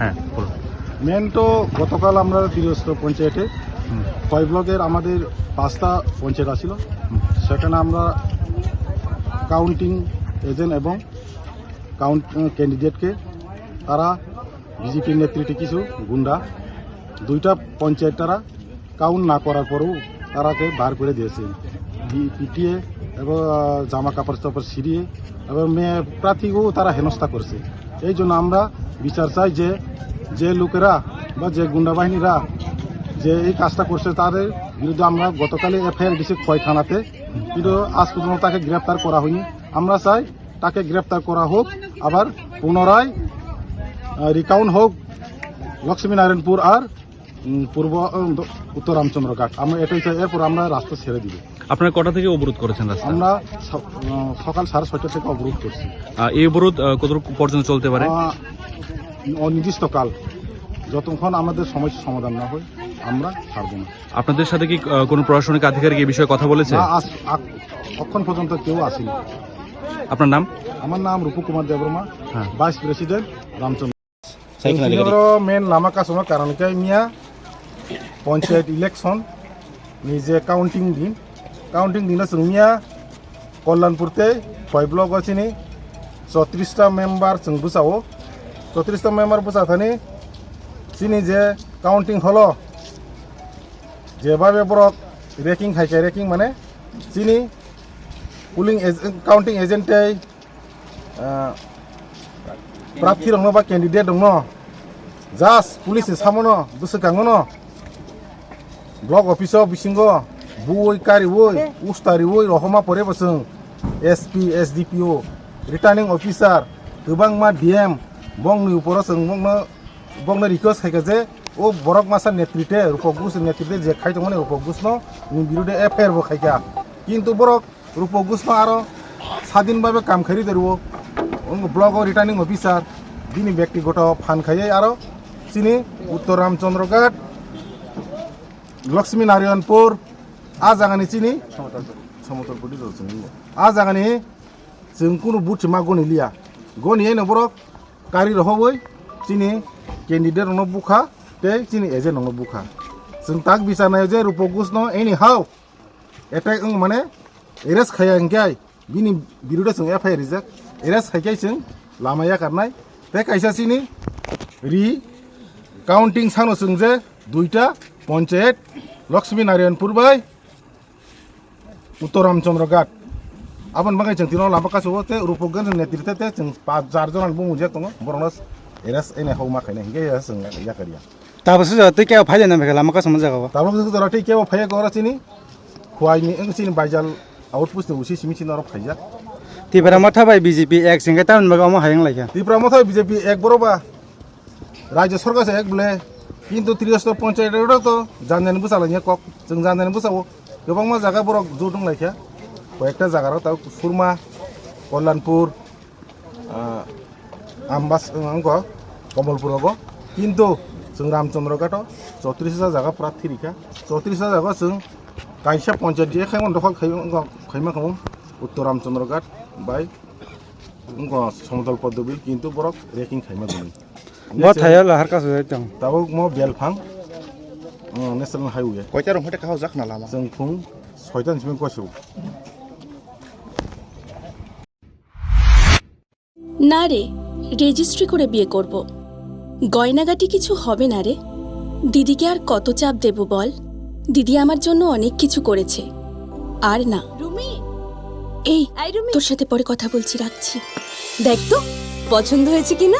হ্যাঁ বলুন। মেন তো গতকাল আমরা তিরস্ত পঞ্চায়েতে ছয় ব্লকের আমাদের পাঁচটা পঞ্চায়েত আসছিল সেখানে আমরা কাউন্টিং এজেন্ট এবং কাউন্ট ক্যান্ডিডেটকে তারা বিজেপির নেতৃত্বে কিছু গুন্ডা দুইটা পঞ্চায়েত তারা কাউন্ট না করার পরেও তারাকে বার করে দিয়েছে। পিটিয়ে এবং জামা কাপড় চাপড় ছিঁড়িয়ে এবং মেয়ে প্রার্থীকেও তারা হেনস্থা করছে। এই জন্য আমরা বিচার চাই যে যে লোকেরা বা যে গুন্ডা বাহিনীরা যে এই কাজটা করছে, তাদের বিরুদ্ধে আমরা গতকালই এফআইআর দিয়েছি ক্ষয় থানাতে, কিন্তু আজ পর্যন্ত তাকে গ্রেপ্তার করা হয়নি। আমরা চাই তাকে গ্রেপ্তার করা হোক, আবার পুনরায় রিকাউন্ট হোক, লক্ষ্মীনারায়ণপুর আর পূর্ব উত্তর রামচন্দ্র ঘাট। আমরা এটাই চাই এরপর আমরা রাস্তা ছেড়ে দিব। আপনারা কটা থেকে অবরোধ করেছেন রাস্তা? আমরা সকাল সাড়ে ছয়টা থেকে অবরোধ করছি। এই অবরোধ কতটুকু পর্যন্ত চলতে পারে? অনির্দিষ্ট কাল। যতক্ষণ আমাদের সমস্যার সমাধান না হয় আমরা ছাড়বো না। আপনাদের সাথে কি কোনো প্রশাসনিক আধিকারিক এই বিষয়ে কথা বলেছে? অক্ষণ পর্যন্ত কেউ আসেনি। আপনার নাম? আমার নাম রূপু কুমার দেববর্মা হ্যাঁ। Vice president Ramchandra. মেন নামা কাসনো কারণ কে মিয়া। পঞ্চায়েত ইলেকশন নিজে কাউন্টিং দিন। কাউন্টিং দিনে সুমিয়া কল্যাণপুরতে ফয় ব্লক অছিনি চৌত্রিশটা মেম্বার বুসাও চৌত্রিশটা মেম্বার বুসা থানি চিনি যে কাউন্টিং হল। যেভাবে বরক রেকিং খাইছে রেকিং মানে চিনি পুলিং কাউন্টিং এজেন্টে প্রার্থী রঙ বা ক্যান্ডিডেট রঙ জাস্ট পুলিশ সামনো বুসকাঙ্গনো ब्लक अफिसाव बिसिंगो बुइ कारिवै उस्तारिवै रहमा परेबो जों S P S D P O returning officer गोबां मा डि एम बंनि उपराव जों बंनो बंनो रिक्वेस्ट खायखो जे ও বরক মাসার নেতৃত্বে রূপক ঘোষ নেতৃত্বে যে খাইতো মানে রূপক ঘোষ নি বিরুদ্ধে এফআইআর বো খাইকা কিন্তু বরক রূপক ঘোষ আরো স্বাধীনভাবে কাম খারি ধরব ব্লক রিটার্নিং অফিসার যিনি ব্যক্তিগত ফান খাইয়ে আরো চিনি উত্তর রামচন্দ্রঘাট लक्ष्मी नारायणपुर आज आगानि चिनि समतलपुर डिजल जों आज आगानि जों कुनु बुथिमा गनि लिया गनि एनो बरक गारि रहबै चिनि केन्डिडेट नो बुखा ते चिनि एजेन्ट नो बुखा जों ताक बिसानाय जे रूपगुस नो एनि हाउ एटेक ओं माने एरेस खाया इंगाय बिनि बिरुदा जों एफआई रिजाक एरेस खायखाय जों लामाया खारनाय ते कायसा चिनि रि काउन्टिं सानो जों जे दुइटा पन्चायत लक्ष्मी नारायणपुर भाइ उत्तर रामचन्द्र घाट आपण बघायचं तिनं लांब कसं होते रूपगंज नेतृत्व ते पाच चार जण बो मुझे तुम्ही बरोनस एरस एने हौ माखे नाही गे या संग या करिया ताबस ते क्या फायदा नाही भेला मका समजा गावा ताबस तर ठीक केव फायदा गोरा चिनी खुआई नि अंग चिनी बाजाल आउटपुस्ट उसी सिमी चिनी और फायदा तिब्रा मथा बाय बीजेपी एक सिंगे तावन बगा म हायंग लायका तिब्रा मथा बीजेपी एक बरोबा राज्य सरकार से एक बोले खिन्थु त्रिस्तर पन्सायतआव त जानजानि बोसालानिया कक जों जानजानि बोसावो गोबां मा जागा बर' जौ दंलायखाया कयेकटा जागाराव दा खुरमा कल्याणपुर आम्बास कमलपुराव खिन्थु जों रामचन्द्रघाटआव चौत्रिस हाजार जागा पुरा थिरिखा चौत्रिस हाजार जागा जों गायसा पन्सायत जे खायमन दखल खैमा खामो उत्तर रामचन्द्रघाट बाय समतल पद्मबिल खिन्थु बरक रेकिं खायमा गोनां গুনি मा थाया लाहार कासो दं दाबो म बेलफां नेशनेल हाइवे কয়টা রং হইতে কাহো যাক না লামা जों फुं सयतानिसिम गसौ না রে রেজিস্ট্রি করে বিয়ে করব গয়নাগাটি কিছু হবে না রে দিদিকে আর কত চাপ দেব বল দিদি আমার জন্য অনেক কিছু করেছে আর না রুমি এই আই রুমি তোর সাথে পরে কথা বলছি রাখছি দেখ তো পছন্দ হয়েছে কিনা